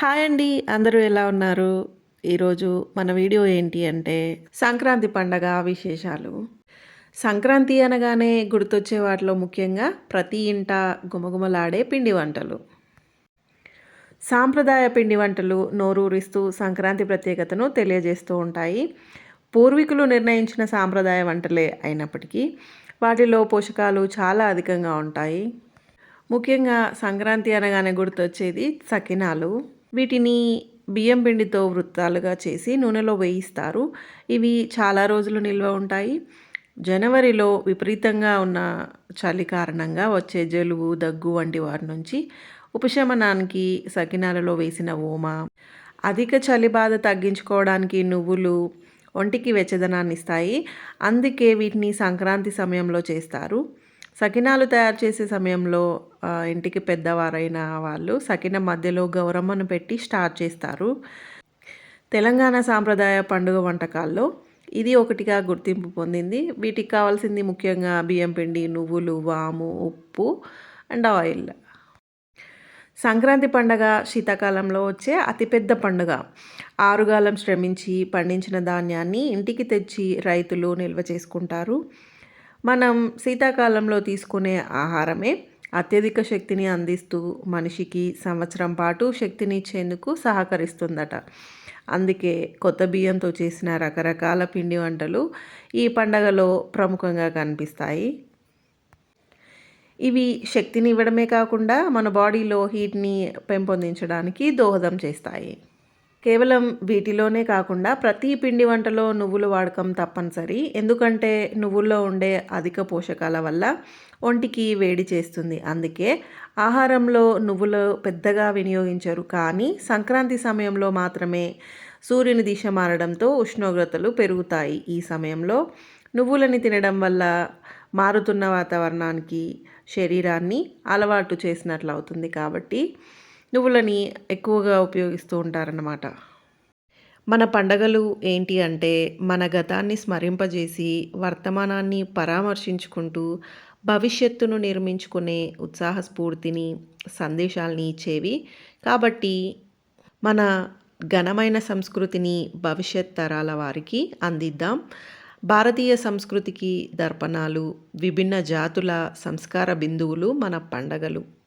Hi అండి అందరూ ఎలా ఉన్నారు? ఈరోజు మన వీడియో ఏంటి అంటే సంక్రాంతి పండగ విశేషాలు. సంక్రాంతి అనగానే గుర్తొచ్చే వాటిలో ముఖ్యంగా ప్రతి ఇంట గుమగుమలాడే పిండి వంటలు. సాంప్రదాయ పిండి వంటలు నోరూరిస్తూ సంక్రాంతి ప్రత్యేకతను తెలియజేస్తూ ఉంటాయి. పూర్వీకులు నిర్ణయించిన సాంప్రదాయ వంటలే అయినప్పటికీ వాటిలో పోషకాలు చాలా అధికంగా ఉంటాయి. ముఖ్యంగా సంక్రాంతి అనగానే గుర్తొచ్చేది సకినాలు. వీటిని బియ్యం పిండితో వృత్తాలుగా చేసి నూనెలో వేయిస్తారు. ఇవి చాలా రోజులు నిల్వ ఉంటాయి. జనవరిలో విపరీతంగా ఉన్న చలి కారణంగా వచ్చే జలుబు దగ్గు వంటి వారి నుంచి ఉపశమనానికి సకినాలలో వేసిన ఓమ అధిక చలి బాధ తగ్గించుకోవడానికి నువ్వులు ఒంటికి వెచ్చదనాన్ని ఇస్తాయి. అందుకే వీటిని సంక్రాంతి సమయంలో చేస్తారు. సకినాలు తయారు చేసే సమయంలో ఇంటికి పెద్దవారైన వాళ్ళు సకిన మధ్యలో గౌరమ్మను పెట్టి స్టార్ట్ చేస్తారు. తెలంగాణ సాంప్రదాయ పండుగ వంటకాల్లో ఇది ఒకటిగా గుర్తింపు పొందింది. వీటికి కావాల్సింది ముఖ్యంగా బియ్యం పిండి నువ్వులు వాము ఉప్పు అండ్ ఆయిల్. సంక్రాంతి పండగ శీతాకాలంలో వచ్చే అతిపెద్ద పండుగ. ఆరుగాలం శ్రమించి పండించిన ధాన్యాన్ని ఇంటికి తెచ్చి రైతులు నిల్వ చేసుకుంటారు. మనం శీతాకాలంలో తీసుకునే ఆహారమే. అత్యధిక శక్తిని అందిస్తూ మనిషికి సంవత్సరం పాటు శక్తిని ఇచ్చేందుకు సహకరిస్తుందట. అందుకే కొత్త బియ్యంతో చేసిన రకరకాల పిండి వంటలు ఈ పండగలో ప్రముఖంగా కనిపిస్తాయి. ఇవి శక్తిని ఇవ్వడమే కాకుండా మన బాడీలో హీట్ని పెంపొందించడానికి దోహదం చేస్తాయి. కేవలం వీటిలోనే కాకుండా ప్రతి పిండి వంటలో నువ్వుల వాడకం తప్పనిసరి. ఎందుకంటే నువ్వుల్లో ఉండే అధిక పోషకాల వల్ల ఒంటికి వేడి చేస్తుంది. అందుకే ఆహారంలో నువ్వులు పెద్దగా వినియోగించరు. కానీ సంక్రాంతి సమయంలో మాత్రమే సూర్యుని దిశ మారడంతో ఉష్ణోగ్రతలు పెరుగుతాయి. ఈ సమయంలో నువ్వులని తినడం వల్ల మారుతున్న వాతావరణానికి శరీరాన్ని అలవాటు చేసినట్లు అవుతుంది కాబట్టి నువ్వులని ఎక్కువగా ఉపయోగిస్తూ ఉంటారన్నమాట. మన పండగలు ఏంటి అంటే మన గతాన్ని స్మరింపజేసి వర్తమానాన్ని పరామర్శించుకుంటూ భవిష్యత్తును నిర్మించుకునే ఉత్సాహ స్ఫూర్తిని సందేశాలని ఇచ్చేవి. కాబట్టి మన ఘనమైన సంస్కృతిని భవిష్యత్ తరాల వారికి అందిద్దాం. భారతీయ సంస్కృతికి దర్పణాలు విభిన్న జాతుల సంస్కార బిందువులు మన పండగలు.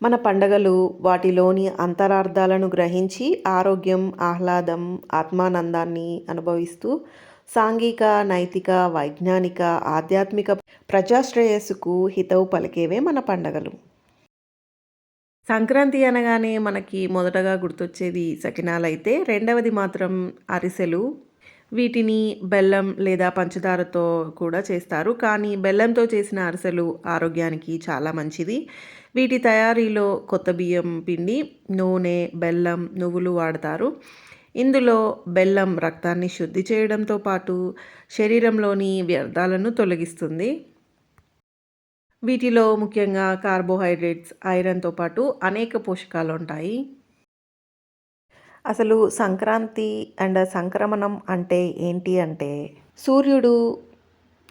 మన పండగలు వాటిలోని అంతరార్థాలను గ్రహించి ఆరోగ్యం ఆహ్లాదం ఆత్మానందాన్ని అనుభవిస్తూ సాంఘిక నైతిక వైజ్ఞానిక ఆధ్యాత్మిక ప్రజాశ్రేయస్సుకు హితవు పలికేవే మన పండగలు. సంక్రాంతి అనగానే మనకి మొదటగా గుర్తొచ్చేది సకినాలైతే రెండవది మాత్రం అరిసెలు. వీటిని బెల్లం లేదా పంచదారతో కూడా చేస్తారు. కానీ బెల్లంతో చేసిన అరిసెలు ఆరోగ్యానికి చాలా మంచిది. వీటి తయారీలో కొత్త బియ్యం పిండి నూనె బెల్లం నువ్వులు వాడతారు. ఇందులో బెల్లం రక్తాన్ని శుద్ధి చేయడంతో పాటు శరీరంలోని వ్యర్థాలను తొలగిస్తుంది. వీటిలో ముఖ్యంగా కార్బోహైడ్రేట్స్ ఐరన్తో పాటు అనేక పోషకాలు ఉంటాయి. అసలు సంక్రాంతి అండ్ సంక్రమణం అంటే ఏంటి అంటే సూర్యుడు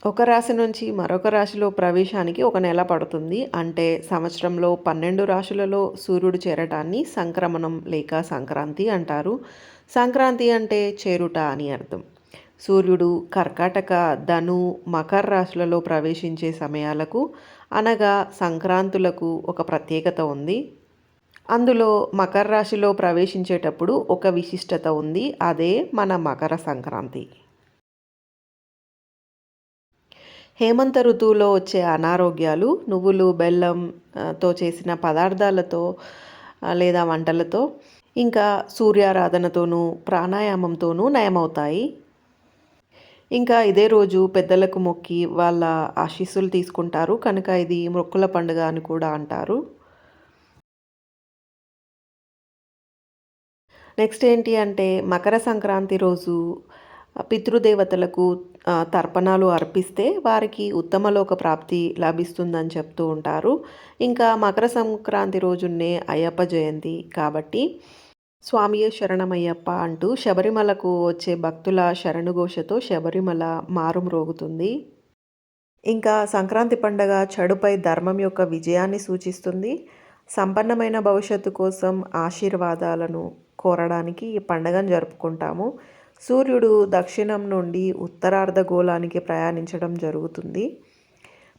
ఒక రాశి నుంచి మరొక రాశిలో ప్రవేశానికి ఒక నెల పడుతుంది. అంటే సంవత్సరంలో పన్నెండు రాశులలో సూర్యుడు చేరటాన్ని సంక్రమణం లేక సంక్రాంతి అంటారు. సంక్రాంతి అంటే చేరుట అని అర్థం. సూర్యుడు కర్కాటక ధను మకర రాశులలో ప్రవేశించే సమయాలకు అనగా సంక్రాంతులకు ఒక ప్రత్యేకత ఉంది. అందులో మకర రాశిలో ప్రవేశించేటప్పుడు ఒక విశిష్టత ఉంది. అదే మన మకర సంక్రాంతి. హేమంత ఋతువులో వచ్చే అనారోగ్యాలు నువ్వులు బెల్లం తో చేసిన పదార్థాలతో లేదా వంటలతో ఇంకా సూర్యారాధనతోనూ ప్రాణాయామంతోనూ నయమవుతాయి. ఇంకా ఇదే రోజు పెద్దలకు మొక్కి వాళ్ళ ఆశీస్సులు తీసుకుంటారు. కనుక ఇది మొక్కుల పండుగ అని కూడా అంటారు. నెక్స్ట్ ఏంటి అంటే మకర సంక్రాంతి రోజు పితృదేవతలకు తర్పణాలు అర్పిస్తే వారికి ఉత్తమలోక ప్రాప్తి లభిస్తుందని చెప్తూ ఉంటారు. ఇంకా మకర సంక్రాంతి రోజున్నే అయ్యప్ప జయంతి కాబట్టి స్వామియే శరణమయ్యప్ప అంటూ శబరిమలకు వచ్చే భక్తుల శరణుఘోషతో శబరిమల మారుమ్రోగుతుంది ఇంకా సంక్రాంతి పండగ చెడుపై ధర్మం యొక్క విజయాన్ని సూచిస్తుంది. సంపన్నమైన భవిష్యత్తు కోసం ఆశీర్వాదాలను కోరడానికి ఈ పండగను జరుపుకుంటాము. సూర్యుడు దక్షిణం నుండి ఉత్తరార్ధగోళానికి ప్రయాణించడం జరుగుతుంది.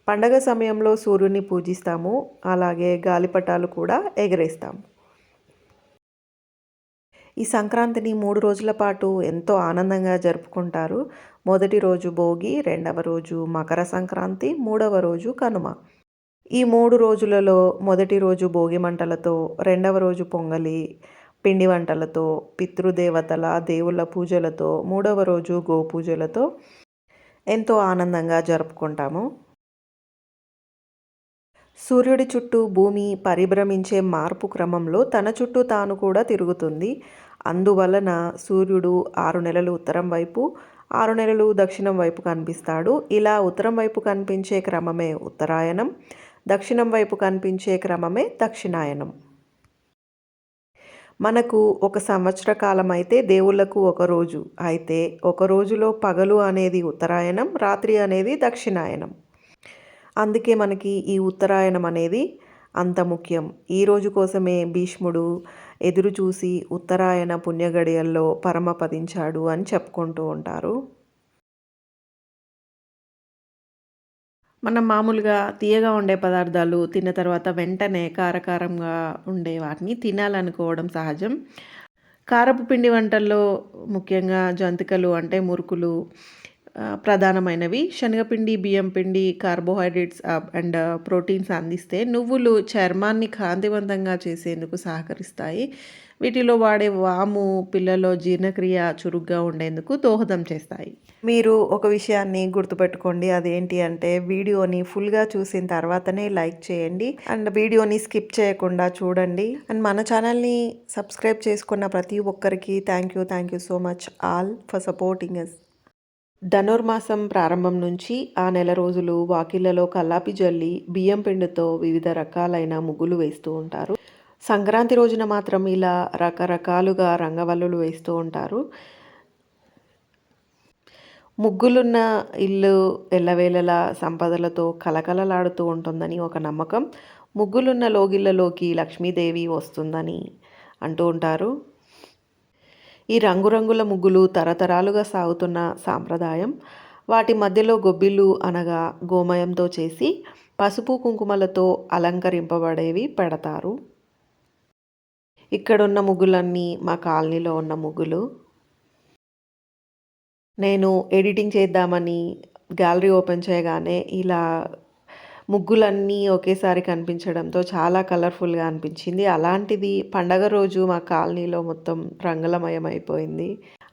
పండగ సమయంలో సూర్యుని పూజిస్తాము. అలాగే గాలిపటాలు కూడా ఎగరేస్తాము. ఈ సంక్రాంతిని మూడు రోజుల పాటు ఎంతో ఆనందంగా జరుపుకుంటారు. మొదటి రోజు భోగి రెండవ రోజు మకర సంక్రాంతి మూడవ రోజు కనుమ. ఈ మూడు రోజులలో మొదటి రోజు భోగి మంటలతో రెండవ రోజు పొంగలి పిండి వంటలతో పితృదేవతల దేవుళ్ళ పూజలతో మూడవ రోజు గోపూజలతో ఎంతో ఆనందంగా జరుపుకుంటాము. సూర్యుడి చుట్టూ భూమి పరిభ్రమించే మార్పు క్రమంలో తన చుట్టూ తాను కూడా తిరుగుతుంది. అందువలన సూర్యుడు ఆరు నెలలు ఉత్తరం వైపు ఆరు నెలలు దక్షిణం వైపు కనిపిస్తాడు. ఇలా ఉత్తరం వైపు కనిపించే క్రమమే ఉత్తరాయణం దక్షిణం వైపు కనిపించే క్రమమే దక్షిణాయనం. మనకు ఒక సంవత్సర కాలం అయితే దేవుళ్ళకు ఒక రోజు. అయితే ఒక రోజులో పగలు అనేది ఉత్తరాయణం రాత్రి అనేది దక్షిణాయనం అందుకే మనకి ఈ ఉత్తరాయణం అనేది అంత ముఖ్యం. ఈ రోజు కోసమే భీష్ముడు ఎదురు చూసి ఉత్తరాయణ పుణ్యగడియల్లో పరమపదించాడు అని చెప్పుకుంటూ ఉంటారు. మనం మామూలుగా తీయగా ఉండే పదార్థాలు తిన్న తర్వాత వెంటనే కారకారంగా ఉండే వాటిని తినాలనుకోవడం సహజం. కారపు పిండి వంటల్లో ముఖ్యంగా జంతికలు అంటే మురుకులు ప్రధానమైనవి. శనగపిండి బియ్యం పిండి కార్బోహైడ్రేట్స్ అండ్ ప్రోటీన్స్ అందిస్తే నువ్వులు చర్మాన్ని కాంతివంతంగా చేసేందుకు సహకరిస్తాయి. వీటిలో వాడే వాము పిల్లలో జీర్ణక్రియ చురుగ్గా ఉండేందుకు దోహదం చేస్తాయి. మీరు ఒక విషయాన్ని గుర్తుపెట్టుకోండి. అదేంటి అంటే వీడియోని ఫుల్గా చూసిన తర్వాతనే లైక్ చేయండి. అండ్ వీడియోని స్కిప్ చేయకుండా చూడండి. అండ్ మన ఛానల్ని సబ్స్క్రైబ్ చేసుకున్న ప్రతి ఒక్కరికి thank you thank you so much all for supporting us ధనుర్మాసం ప్రారంభం నుంచి ఆ నెల రోజులు వాకిళ్ళలో కల్లాపి జల్లి బియ్యం పిండితో వివిధ రకాలైన ముగ్గులు వేస్తూ ఉంటారు. సంక్రాంతి రోజున మాత్రం ఇలా రకరకాలుగా రంగవల్లులు వేస్తూ ఉంటారు. ముగ్గులున్న ఇల్లు ఎల్లవేళలా సంపదలతో కలకలలాడుతూ ఉంటుందని ఒక నమ్మకం. ముగ్గులున్న లోగిళ్ళలోకి లక్ష్మీదేవి వస్తుందని అంటూ ఉంటారు. ఈ రంగురంగుల ముగ్గులు తరతరాలుగా సాగుతున్న సాంప్రదాయం. వాటి మధ్యలో గొబ్బిళ్ళు అనగా గోమయంతో చేసి పసుపు కుంకుమలతో అలంకరింపబడేవి పెడతారు. ఇక్కడున్న ముగ్గులన్నీ మా కాలనీలో ఉన్న ముగ్గులు. నేను ఎడిటింగ్ చేద్దామని గ్యాలరీ ఓపెన్ చేయగానే ఇలా ముగ్గులన్నీ ఒకేసారి కనిపించడంతో చాలా కలర్ఫుల్గా అనిపించింది. అలాంటిది పండగ రోజు మా కాలనీలో మొత్తం రంగులమయం అయిపోయింది.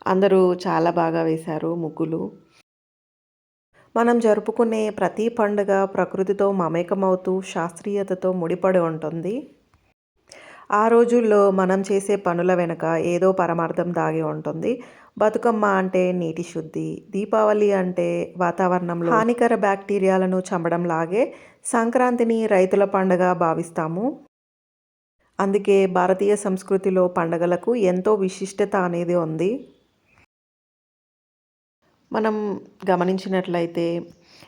అందరూ చాలా బాగా వేశారు ముగ్గులు. మనం జరుపుకునే ప్రతి పండుగ ప్రకృతితో మమేకమవుతూ శాస్త్రీయతతో ముడిపడి ఉంటుంది. ఆ రోజుల్లో మనం చేసే పనుల వెనుక ఏదో పరమార్థం దాగి ఉంటుంది. బతుకమ్మ అంటే నీటి శుద్ధి దీపావళి అంటే వాతావరణంలో హానికర బ్యాక్టీరియాలను చంపడం లాగే సంక్రాంతిని రైతుల పండుగ భావిస్తాము. అందుకే భారతీయ సంస్కృతిలో పండగలకు ఎంతో విశిష్టత అనేది ఉంది. మనం గమనించినట్లయితే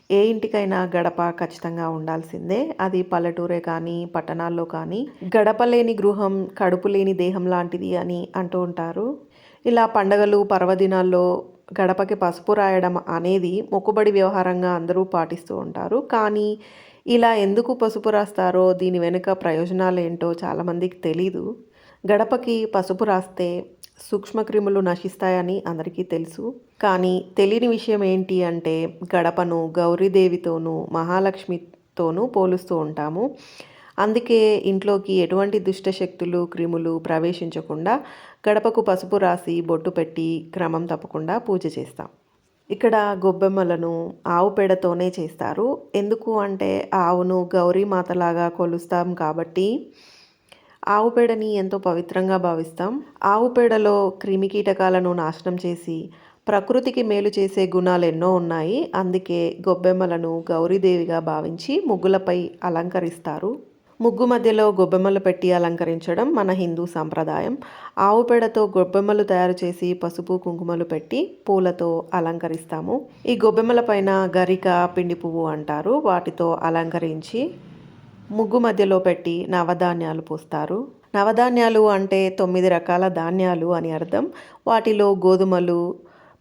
ఏ ఇంటికైనా గడప ఖచ్చితంగా ఉండాల్సిందే. అది పల్లెటూరే కానీ పట్టణాల్లో కానీ. గడప లేని గృహం కడుపు లేని దేహం లాంటిది అని అంటూ ఉంటారు. ఇలా పండగలు పర్వదినాల్లో గడపకి పసుపు రాయడం అనేది మొక్కుబడి వ్యవహారంగా అందరూ పాటిస్తూ ఉంటారు. కానీ ఇలా ఎందుకు పసుపు రాస్తారో దీని వెనుక ప్రయోజనాలు ఏంటో చాలామందికి తెలీదు. గడపకి పసుపు రాస్తే సూక్ష్మక్రిములు నశిస్తాయని అందరికీ తెలుసు. కానీ తెలియని విషయం ఏంటి అంటే గడపను గౌరీదేవితోనూ మహాలక్ష్మితోనూ పోలుస్తూ ఉంటాము. అందుకే ఇంట్లోకి ఎటువంటి దుష్టశక్తులు క్రిములు ప్రవేశించకుండా గడపకు పసుపు రాసి బొట్టు పెట్టి క్రమం తప్పకుండా పూజ చేస్తాం. ఇక్కడ గొబ్బెమ్మలను ఆవు పేడతోనే చేస్తారు. ఎందుకు అంటే ఆవును గౌరీమాతలాగా కొలుస్తాం కాబట్టి ఆవు పేడని ఎంతో పవిత్రంగా భావిస్తాం. ఆవు పేడలో క్రిమికీటకాలను నాశనం చేసి ప్రకృతికి మేలు చేసే గుణాలు ఎన్నో ఉన్నాయి. అందుకే గొబ్బెమ్మలను గౌరీదేవిగా భావించి ముగ్గులపై అలంకరిస్తారు. ముగ్గు మధ్యలో గొబ్బెమ్మలు పెట్టి అలంకరించడం మన హిందూ సాంప్రదాయం. ఆవు పేడతో గొబ్బెమ్మలు తయారు చేసి పసుపు కుంకుమలు పెట్టి పూలతో అలంకరిస్తాము. ఈ గొబ్బెమ్మల పైన గరిక పిండి పువ్వు అంటారు. వాటితో అలంకరించి ముగ్గు మధ్యలో పెట్టి నవధాన్యాలు పోస్తారు. నవధాన్యాలు అంటే తొమ్మిది రకాల ధాన్యాలు అని అర్థం. వాటిలో గోధుమలు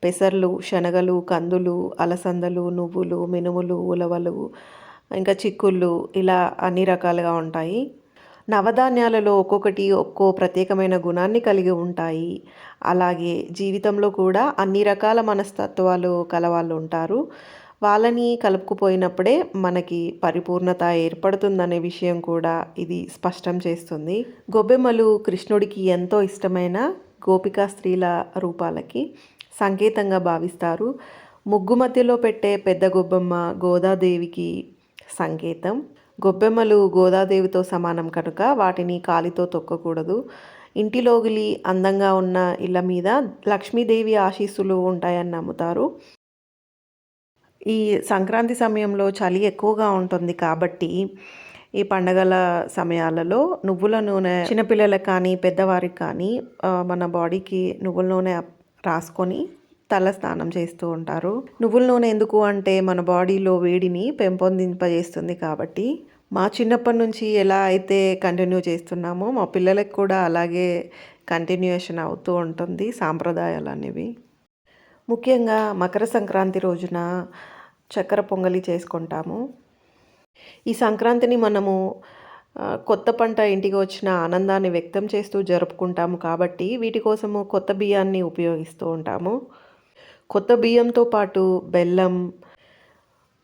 పెసర్లు శనగలు కందులు అలసందలు నువ్వులు మినుములు ఉలవలు ఇంకా చిక్కుళ్ళు ఇలా అన్ని రకాలుగా ఉంటాయి. నవధాన్యాలలో ఒక్కొక్కటి ఒక్కో ప్రత్యేకమైన గుణాన్ని కలిగి ఉంటాయి. అలాగే జీవితంలో కూడా అన్ని రకాల మనస్తత్వాలు కలవాళ్ళు ఉంటారు. వాళ్ళని కలుపుకుపోయినప్పుడే మనకి పరిపూర్ణత ఏర్పడుతుందనే విషయం కూడా ఇది స్పష్టం చేస్తుంది. గొబ్బెమ్మలు కృష్ణుడికి ఎంతో ఇష్టమైన గోపికా స్త్రీల రూపాలకి సంకేతంగా భావిస్తారు. ముగ్గు మధ్యలో పెట్టే పెద్ద గొబ్బెమ్మ గోదాదేవికి సంకేతం. గొబ్బెమ్మలు గోదాదేవితో సమానం కనుక వాటిని కాలితో తొక్కకూడదు. ఇంటిలోగిలి అందంగా ఉన్న ఇళ్ళ మీద లక్ష్మీదేవి ఆశీస్సులు ఉంటాయని నమ్ముతారు. ఈ సంక్రాంతి సమయంలో చలి ఎక్కువగా ఉంటుంది కాబట్టి ఈ పండగల సమయాలలో నువ్వుల నూనె చిన్నపిల్లలకు కానీ పెద్దవారికి కానీ మన బాడీకి నువ్వుల నూనె రాసుకొని తల స్నానం చేస్తూ ఉంటారు. నువ్వుల నూనె ఎందుకు అంటే మన బాడీలో వేడిని పెంపొందింపజేస్తుంది కాబట్టి మా చిన్నప్పటి నుంచి ఎలా అయితే కంటిన్యూ చేస్తున్నామో మా పిల్లలకు కూడా అలాగే కంటిన్యూషన్ అవుతూ ఉంటుంది సాంప్రదాయాలు అనేవి. ముఖ్యంగా మకర సంక్రాంతి రోజున చక్కెర పొంగలి చేసుకుంటాము. ఈ సంక్రాంతిని మనము కొత్త పంట ఇంటికి వచ్చిన ఆనందాన్ని వ్యక్తం చేస్తూ జరుపుకుంటాము కాబట్టి వీటి కోసము కొత్త బియ్యాన్ని ఉపయోగిస్తూ ఉంటాము. కొత్త బియ్యంతో పాటు బెల్లం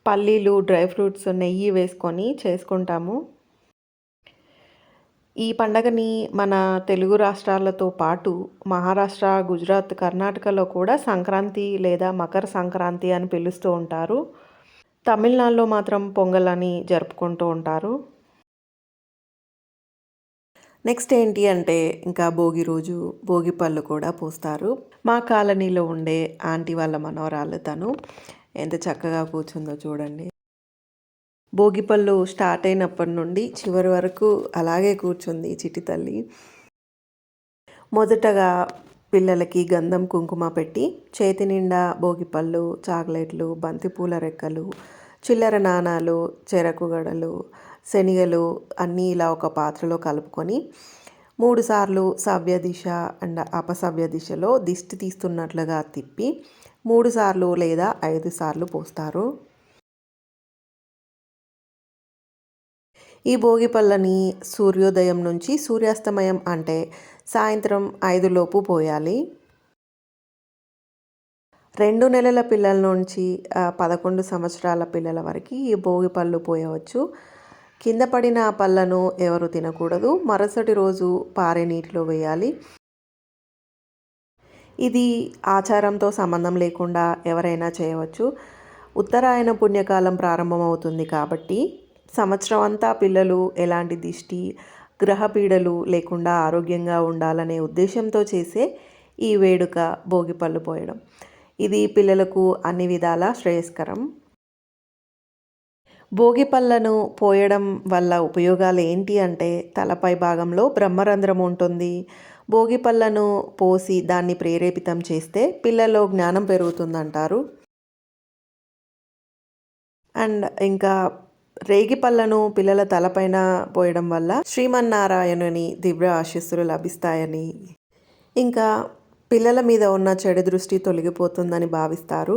పల్లీలు డ్రై ఫ్రూట్స్ నెయ్యి వేసుకొని చేసుకుంటాము. ఈ పండగని మన తెలుగు రాష్ట్రాలతో పాటు మహారాష్ట్ర గుజరాత్ కర్ణాటకలో కూడా సంక్రాంతి లేదా మకర సంక్రాంతి అని పిలుస్తూ ఉంటారు. తమిళనాడులో మాత్రం పొంగల్ అని జరుపుకుంటూ ఉంటారు. నెక్స్ట్ ఏంటి అంటే ఇంకా భోగి రోజు భోగి పళ్ళు కూడా పూస్తారు. మా కాలనీలో ఉండే ఆంటీ వాళ్ళ మనవరాలు తను ఎంత చక్కగా కూర్చుందో చూడండి. భోగిపళ్ళు స్టార్ట్ అయినప్పటి నుండి చివరి వరకు అలాగే కూర్చుంది చిటి తల్లి. మొదటగా పిల్లలకి గంధం కుంకుమ పెట్టి చేతి నిండా భోగిపళ్ళు చాక్లెట్లు బంతిపూల రెక్కలు చిల్లర నాణాలు చెరకు గడలు శనగలు అన్నీ ఇలా ఒక పాత్రలో కలుపుకొని మూడుసార్లు సవ్య దిశ అండ్ అపసవ్య దిశలో దిష్టి తీస్తున్నట్లుగా తిప్పి మూడుసార్లు లేదా ఐదు సార్లు పోస్తారు. ఈ భోగి పళ్ళని సూర్యోదయం నుంచి సూర్యాస్తమయం అంటే సాయంత్రం ఐదులోపు పోయాలి. రెండు నెలల పిల్లల నుంచి పదకొండు సంవత్సరాల పిల్లల వరకు ఈ భోగి పళ్ళు పోయవచ్చు. కింద పడిన పళ్ళను ఎవరు తినకూడదు. మరుసటి రోజు పారే నీటిలో వేయాలి. ఇది ఆచారంతో సంబంధం లేకుండా ఎవరైనా చేయవచ్చు. ఉత్తరాయణ పుణ్యకాలం ప్రారంభమవుతుంది కాబట్టి సంవత్సరం అంతా పిల్లలు ఎలాంటి దిష్టి గ్రహపీడలు లేకుండా ఆరోగ్యంగా ఉండాలనే ఉద్దేశంతో చేసే ఈ వేడుక భోగిపళ్ళు పోయడం. ఇది పిల్లలకు అన్ని విధాల శ్రేయస్కరం. భోగిపళ్ళను పోయడం వల్ల ఉపయోగాలు ఏంటి అంటే తలపై భాగంలో బ్రహ్మరంధ్రం ఉంటుంది. భోగిపళ్ళను పోసి దాన్ని ప్రేరేపితం చేస్తే పిల్లల్లో జ్ఞానం పెరుగుతుందంటారు. అండ్ ఇంకా రేగి పళ్ళను పిల్లల తలపైన పోయడం వల్ల శ్రీమన్నారాయణుని దివ్య ఆశీస్సులు లభిస్తాయని. ఇంకా పిల్లల మీద ఉన్న చెడు దృష్టి తొలగిపోతుందని భావిస్తారు.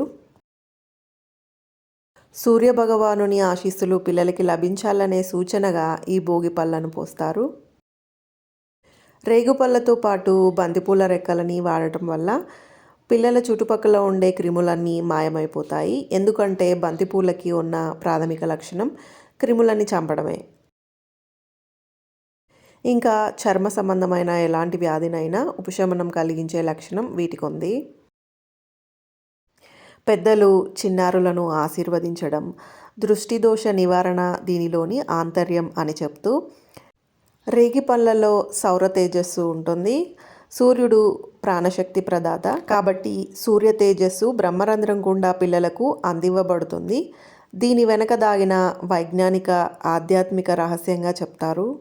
సూర్య భగవానుని ఆశీస్సులు పిల్లలకి లభించాలనే సూచనగా ఈ భోగి పళ్ళను పోస్తారు. రేగుపళ్ళతో పాటు బంతిపూల రెక్కలని వాడటం వల్ల పిల్లల చుట్టుపక్కల ఉండే క్రిములన్నీ మాయమైపోతాయి. ఎందుకంటే బంతిపూలకి ఉన్న ప్రాథమిక లక్షణం క్రిములని చంపడమే. ఇంకా చర్మ సంబంధమైన ఎలాంటి వ్యాధినైనా ఉపశమనం కలిగించే లక్షణం వీటికి ఉంది పెద్దలు చిన్నారులను ఆశీర్వదించడం దృష్టి దోష నివారణ దీనిలోని ఆంతర్యం అని చెప్తూ రేగి పళ్ళలో సౌర తేజస్సు ఉంటుంది. సూర్యుడు ప్రాణశక్తి ప్రదాత. కాబట్టి సూర్య తేజస్సు బ్రహ్మరంధ్రం గుండా పిల్లలకు అందివ్వబడుతుంది. దీని వెనక దాగిన వైజ్ఞానిక ఆధ్యాత్మిక రహస్యంగా చెప్తారు.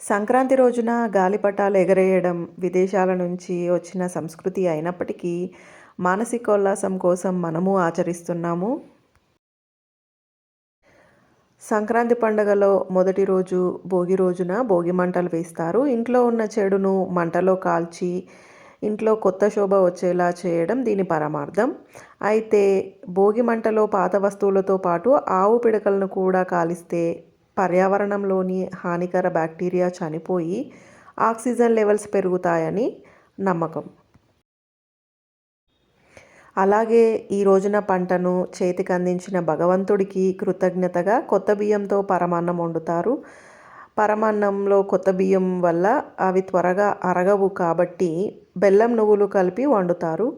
సంక్రాంతి రోజున గాలిపటాలు ఎగరేయడం విదేశాల నుంచి వచ్చిన సంస్కృతి అయినప్పటికీ మానసికోల్లాసం కోసం మనము ఆచరిస్తున్నాము. సంక్రాంతి పండగలో మొదటి రోజు భోగి రోజున భోగి మంటలు వేస్తారు. ఇంట్లో ఉన్న చెడును మంటలో కాల్చి ఇంట్లో కొత్త శోభ వచ్చేలా చేయడం దీని పరమార్థం. అయితే భోగి మంటలో పాత వస్తువులతో పాటు ఆవు పిడకలను కూడా కాలిస్తే పర్యావరణంలోని హానికర బ్యాక్టీరియా చనిపోయి ఆక్సిజన్ లెవెల్స్ పెరుగుతాయని నమ్మకం. అలాగే ఈ రోజున పంటను చేతికి అందించిన భగవంతుడికి కృతజ్ఞతగా కొత్త బియ్యంతో పరమాన్నం వండుతారు. పరమాన్నంలో కొత్త బియ్యం వల్ల అవి త్వరగా అరగవు కాబట్టి బెల్లం నువ్వులు కలిపి వండుతారు.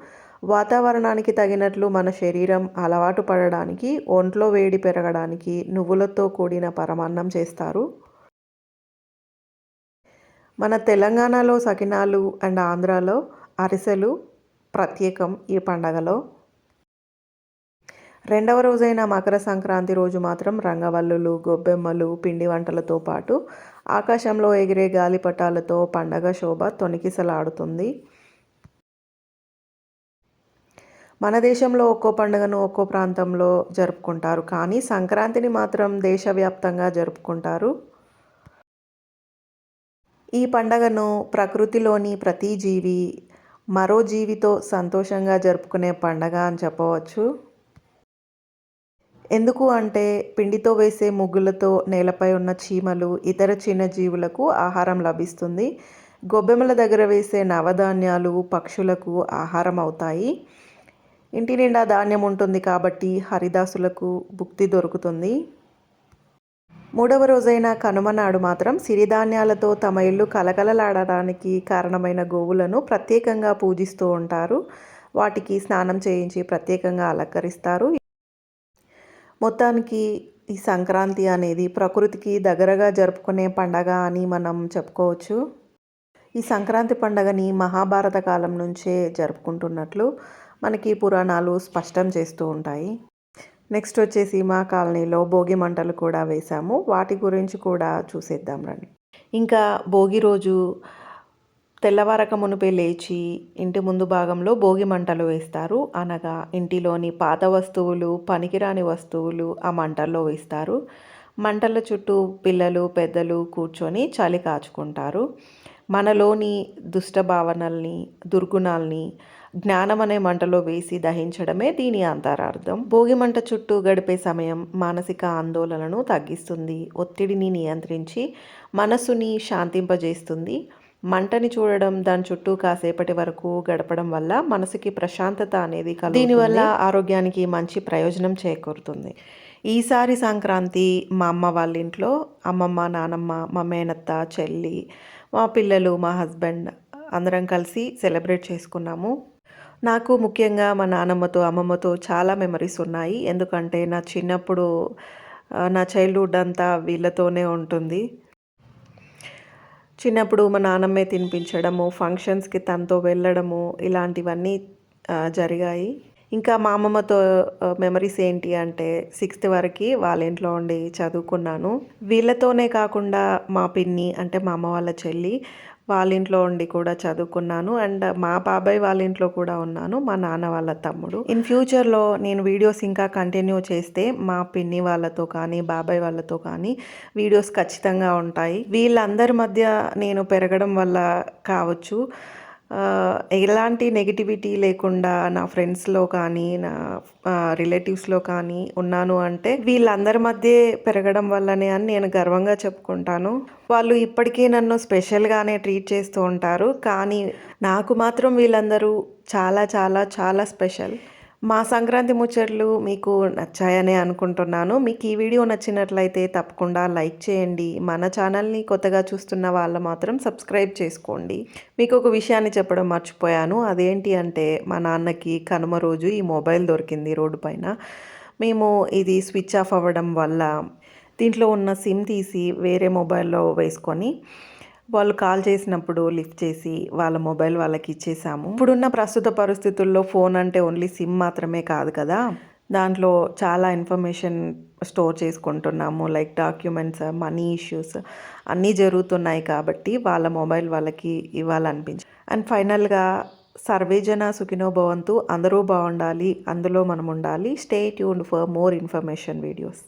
వాతావరణానికి తగినట్లు మన శరీరం అలవాటు పడడానికి ఒంట్లో వేడి పెరగడానికి నువ్వులతో కూడిన పరమాన్నం చేస్తారు. మన తెలంగాణలో సకినాలు అండ్ ఆంధ్రాలో అరిసెలు ప్రత్యేకం ఈ పండగలో. రెండవ రోజైన మకర సంక్రాంతి రోజు మాత్రం రంగవల్లులు గొబ్బెమ్మలు పిండి వంటలతో పాటు ఆకాశంలో ఎగిరే గాలిపటాలతో పండగ శోభ తొనికిసలాడుతుంది మన దేశంలో ఒక్కో పండుగను ఒక్కో ప్రాంతంలో జరుపుకుంటారు కానీ సంక్రాంతిని మాత్రం దేశవ్యాప్తంగా జరుపుకుంటారు. ఈ పండగను ప్రకృతిలోని ప్రతి జీవి మరో జీవితో సంతోషంగా జరుపుకునే పండగ అని చెప్పవచ్చు. ఎందుకు అంటే పిండితో వేసే ముగ్గులతో నేలపై ఉన్న చీమలు ఇతర చిన్న జీవులకు ఆహారం లభిస్తుంది. గొబ్బెమ్మల దగ్గర వేసే నవధాన్యాలు పక్షులకు ఆహారం అవుతాయి. ఇంటి నిండా ధాన్యం ఉంటుంది కాబట్టి హరిదాసులకు భుక్తి దొరుకుతుంది. మూడవ రోజైన కనుమ నాడు మాత్రం సిరిధాన్యాలతో తమ ఇల్లు కలకలలాడడానికి కారణమైన గోవులను ప్రత్యేకంగా పూజిస్తూ ఉంటారు. వాటికి స్నానం చేయించి ప్రత్యేకంగా అలంకరిస్తారు. మొత్తానికి ఈ సంక్రాంతి అనేది ప్రకృతికి దగ్గరగా జరుపుకునే పండగ అని మనం చెప్పుకోవచ్చు. ఈ సంక్రాంతి పండగని మహాభారత కాలం నుంచే జరుపుకుంటున్నట్లు మనకి పురాణాలు స్పష్టం చేస్తూ ఉంటాయి. నెక్స్ట్ వచ్చేసి మా కాలనీలో భోగి మంటలు కూడా వేసాము వాటి గురించి కూడా చూసేద్దాం రండి. ఇంకా భోగి రోజు తెల్లవారక మునిపే లేచి ఇంటి ముందు భాగంలో భోగి మంటలు వేస్తారు. అనగా ఇంటిలోని పాత వస్తువులు పనికిరాని వస్తువులు ఆ మంటల్లో వేస్తారు. మంటల చుట్టూ పిల్లలు పెద్దలు కూర్చొని చలి కాచుకుంటారు. మనలోని దుష్ట భావనల్ని దుర్గుణాల్ని జ్ఞానం అనే మంటలో వేసి దహించడమే దీని అంతరార్థం. భోగి మంట చుట్టూ గడిపే సమయం మానసిక ఆందోళనను తగ్గిస్తుంది. ఒత్తిడిని నియంత్రించి మనసుని శాంతింపజేస్తుంది. మంటని చూడడం దాని చుట్టూ కాసేపటి వరకు గడపడం వల్ల మనసుకి ప్రశాంతత అనేది కలుగుతుంది. దీనివల్ల ఆరోగ్యానికి మంచి ప్రయోజనం చేకూరుతుంది. ఈసారి సంక్రాంతి మా అమ్మ వాళ్ళ ఇంట్లో అమ్మమ్మ నానమ్మ మా మేనత్త చెల్లి మా పిల్లలు మా హస్బెండ్ అందరం కలిసి సెలబ్రేట్ చేసుకున్నాము. నాకు ముఖ్యంగా మా నానమ్మతో అమ్మమ్మతో చాలా మెమరీస్ ఉన్నాయి. ఎందుకంటే నా చిన్నప్పుడు నా చైల్డ్హుడ్ అంతా వీళ్ళతోనే ఉంటుంది. చిన్నప్పుడు మా నాన్నమ్మే తినిపించడము ఫంక్షన్స్కి తనతో వెళ్ళడము ఇలాంటివన్నీ జరిగాయి. ఇంకా మా అమ్మమ్మతో మెమరీస్ ఏంటి అంటే సిక్స్త్ వరకు వాళ్ళ ఇంట్లో ఉండి చదువుకున్నాను. వీళ్ళతోనే కాకుండా మా పిన్ని అంటే మా అమ్మ వాళ్ళ చెల్లి వాళ్ళ ఇంట్లో ఉండి కూడా చదువుకున్నాను. అండ్ మా బాబాయ్ వాళ్ళ ఇంట్లో కూడా ఉన్నాను మా నాన్న వాళ్ళ తమ్ముడు. ఇన్ ఫ్యూచర్లో నేను వీడియోస్ ఇంకా కంటిన్యూ చేస్తే మా పిన్ని వాళ్ళతో కానీ బాబాయ్ వాళ్ళతో కానీ వీడియోస్ ఖచ్చితంగా ఉంటాయి. వీళ్ళందరి మధ్య నేను పెరగడం వల్ల కావచ్చు. ఎలాంటి నెగిటివిటీ లేకుండా నా ఫ్రెండ్స్లో కానీ నా రిలేటివ్స్లో కానీ ఉన్నాను అంటే వీళ్ళందరి మధ్య పెరగడం వల్లనే అని నేను గర్వంగా చెప్పుకుంటాను. వాళ్ళు ఇప్పటికీ నన్ను స్పెషల్గానే ట్రీట్ చేస్తూ ఉంటారు. కానీ నాకు మాత్రం వీళ్ళందరూ చాలా చాలా చాలా స్పెషల్ మా సంక్రాంతి ముచ్చట్లు మీకు నచ్చాయనే అనుకుంటున్నాను. మీకు ఈ వీడియో నచ్చినట్లయితే తప్పకుండా లైక్ చేయండి. మన ఛానల్ని కొత్తగా చూస్తున్న వాళ్ళు మాత్రం సబ్స్క్రైబ్ చేసుకోండి. మీకు ఒక విషయాన్ని చెప్పడం మర్చిపోయాను. అదేంటి అంటే మా నాన్నకి కనుమ రోజు ఈ మొబైల్ దొరికింది రోడ్డు పైన. మేము ఇది స్విచ్ ఆఫ్ అవ్వడం వల్ల దీంట్లో ఉన్న సిమ్ తీసి వేరే మొబైల్లో వేసుకొని వాళ్ళు కాల్ చేసినప్పుడు లిఫ్ట్ చేసి వాళ్ళ మొబైల్ వాళ్ళకి ఇచ్చేసాము. ఇప్పుడున్న ప్రస్తుత పరిస్థితుల్లో ఫోన్ అంటే ఓన్లీ సిమ్ మాత్రమే కాదు కదా. దాంట్లో చాలా ఇన్ఫర్మేషన్ స్టోర్ చేసుకుంటున్నాము. లైక్ డాక్యుమెంట్స్ మనీ ఇష్యూస్ అన్నీ జరుగుతున్నాయి కాబట్టి వాళ్ళ మొబైల్ వాళ్ళకి ఇవ్వాలనిపించి అండ్ ఫైనల్గా సర్వేజన సుఖినో భవంతు అందరూ బాగుండాలి అందులో మనం ఉండాలి. Stay tune for more information videos.